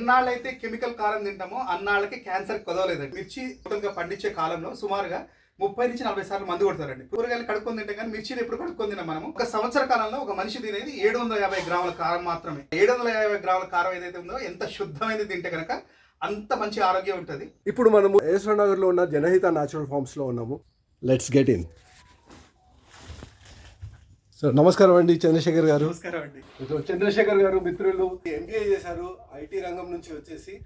ఎన్నాళ్ళైతే chemical కారం తింటామో అన్నాళ్ళకి క్యాన్సర్ కొదవలేదండి. మిర్చి పండించే కాలంలో సుమారుగా ముప్పై నుంచి నలభై సార్లు మందు కొడతారండి. కూరగాయలు కడుక్కొని తింటే కానీ మిర్చిని ఎప్పుడు కడుక్కొని తిన్నాం మనం ఒక సంవత్సర కాలంలో ఒక మనిషి తినేది ఏడు వందల యాభై గ్రాముల కారం మాత్రమే. ఏడు వందల యాభై గ్రాముల కారం ఏదైతే ఉందో ఎంత శుద్ధమైనది తింటే కనుక అంత మంచి ఆరోగ్యం ఉంటుంది. ఇప్పుడు మనము నగర్ నగర్లో ఉన్న జనహిత న్యాచురల్ ఫార్మ్స్లో ఉన్నాము. లెట్స్ గెట్ ఇన్ సార్ నమస్కారం అండి చంద్రశేఖర్ గారు. నమస్కారం అండి. చంద్రశేఖర్ గారు మిత్రులు. ఎంబీఏ చేశారు ఐటీ రంగం నుంచి వచ్చేసి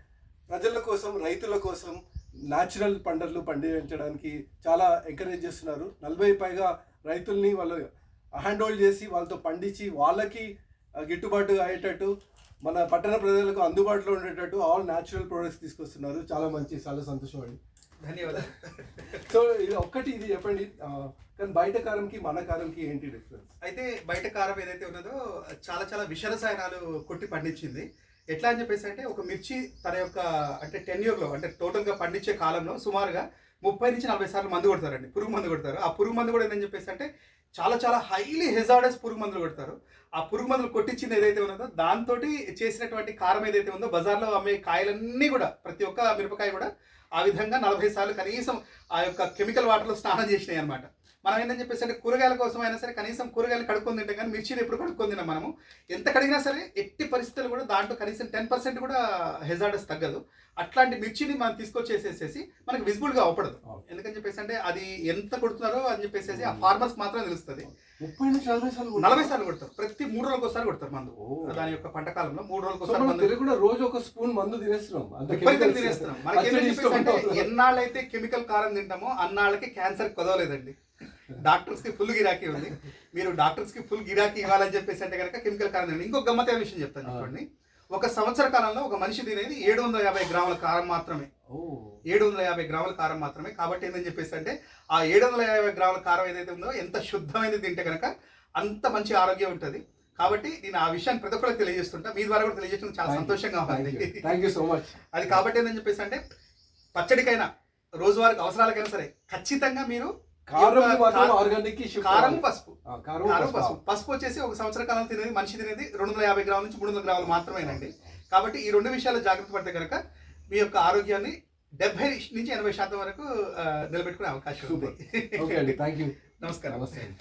ప్రజల కోసం రైతుల కోసం న్యాచురల్ పంటలు పండించడానికి చాలా ఎంకరేజ్ చేస్తున్నారు. నలభై పైగా రైతుల్ని వాళ్ళు హ్యాండ్ హోల్డ్ చేసి వాళ్ళతో పండించి వాళ్ళకి గిట్టుబాటు అయ్యేటట్టు మన పట్టణ ప్రజలకు అందుబాటులో ఉండేటట్టు ఆల్ న్యాచురల్ ప్రొడక్ట్స్ తీసుకొస్తున్నారు. చాలా మంచి చాలా సంతోషం అండి. ధన్యవాదాలు. సో ఇది ఒక్కటి ఇది చెప్పండి. కానీ బయట కారంకి మన కారంకి ఏంటి డిఫరెన్స్ అయితే బయట కారం ఏదైతే ఉన్నదో చాలా చాలా విష రసాయనాలు కొట్టి పండించింది. ఎట్లా అని చెప్పేసి అంటే ఒక మిర్చి తన యొక్క అంటే టెన్యూర్లో అంటే టోటల్గా పండించే కాలంలో సుమారుగా ముప్పై నుంచి నలభై సార్లు మందు కొడతారండి పురుగు మందు కొడతారు. ఆ పురుగు మందు కూడా ఏంటని చెప్పేసి అంటే చాలా చాలా హైలీ హెజార్డస్ పురుగు మందులు కొడతారు. ఆ పురుగు మందులు కొట్టించింది ఏదైతే ఉన్నదో దాంతో చేసినటువంటి కారం ఏదైతే ఉందో బజార్లో అమ్మే కాయలన్నీ కూడా ప్రతి ఒక్క మిరపకాయ కూడా ఆ విధంగా నలభై సార్లు కనీసం ఆ యొక్క కెమికల్ వాటర్లో స్నానం చేసినాయి అనమాట మనం ఏంటని చెప్పేసి అంటే కూరగాయల కోసం అయినా సరే కనీసం కూరగాయలు కడుక్కొని తింటాం కానీ మిర్చిని ఎప్పుడు కడుక్కొని తిన్నాం మనము. ఎంత కడిగినా సరే ఎట్టి పరిస్థితులు కూడా దాంట్లో కనీసం టెన్ పర్సెంట్ కూడా హెజార్డస్ తగ్గదు. అట్లాంటి మిర్చిని మనం తీసుకొచ్చేసేసేసి మనకి విజిబుల్గా అవపడదు. ఎందుకని చెప్పేసి అంటే అది ఎంత కొడుతున్నారో అని చెప్పేసి ఆ ఫార్మర్స్ మాత్రం తెలుస్తుంది. ముప్పై నుంచి నలభై సార్లు నలభై సార్లు కొడతారు. ప్రతి మూడు రోజులకు ఒకసారి కొడతారు మందు. దాని యొక్క పంట కాలంలో మూడు రోజులకు ఒకసారి మందు కూడా రోజు ఒక స్పూన్ మందు తినేస్తున్నాం. విపరీతంగా. తినేస్తున్నాం. మనకి. ఎన్నాళ్ళైతే కెమికల్ కారం తింటామో అన్నాళ్ళకి క్యాన్సర్ కొదవలేదండి. డాక్టర్స్కి ఫుల్ గిరాకీ ఉంది. మీరు డాక్టర్స్కి ఫుల్ గిరాకీ ఇవ్వాలని చెప్పేసి అంటే కనుక కెమికల్ కారం ఇంకొక గమ్మతైన విషయం చెప్తాను చెప్పండి ఒక సంవత్సర కాలంలో ఒక మనిషి తినేది ఏడు వందల యాభై గ్రాముల కారం మాత్రమే. ఏడు వందల యాభై గ్రాముల కారం మాత్రమే. కాబట్టి ఏంటని చెప్పేసి అంటే ఆ ఏడు వందల యాభై గ్రాముల కారం ఏదైతే ఉందో ఎంత శుద్ధమైనది తింటే కనుక అంత మంచి ఆరోగ్యం ఉంటుంది. కాబట్టి నేను ఆ విషయాన్ని ప్రతి ఒక్కరికి తెలియజేస్తుంటా. మీ ద్వారా కూడా తెలియజేస్తుంది చాలా సంతోషంగా ఉంది. Thank you. So much. అది కాబట్టి ఏంటని చెప్పేసి అంటే పచ్చడికైనా రోజువారికి అవసరాలకైనా సరే ఖచ్చితంగా మీరు కారం. పసుపు. కారం పసుపు. పసుపు. వచ్చేసి ఒక సంవత్సర కాలం తినేది మనిషి తినేది రెండు వందల యాభై గ్రాముల నుంచి మూడు వందల గ్రాములు మాత్రమేనండి. కాబట్టి ఈ రెండు విషయాలు జాగ్రత్త పడితే కనుక మీ యొక్క ఆరోగ్యాన్ని డెబ్బై నుంచి ఎనభై శాతం వరకు నిలబెట్టుకునే అవకాశం ఉంది. ఓకే అండి. థ్యాంక్ యూ నమస్కారం. నమస్తే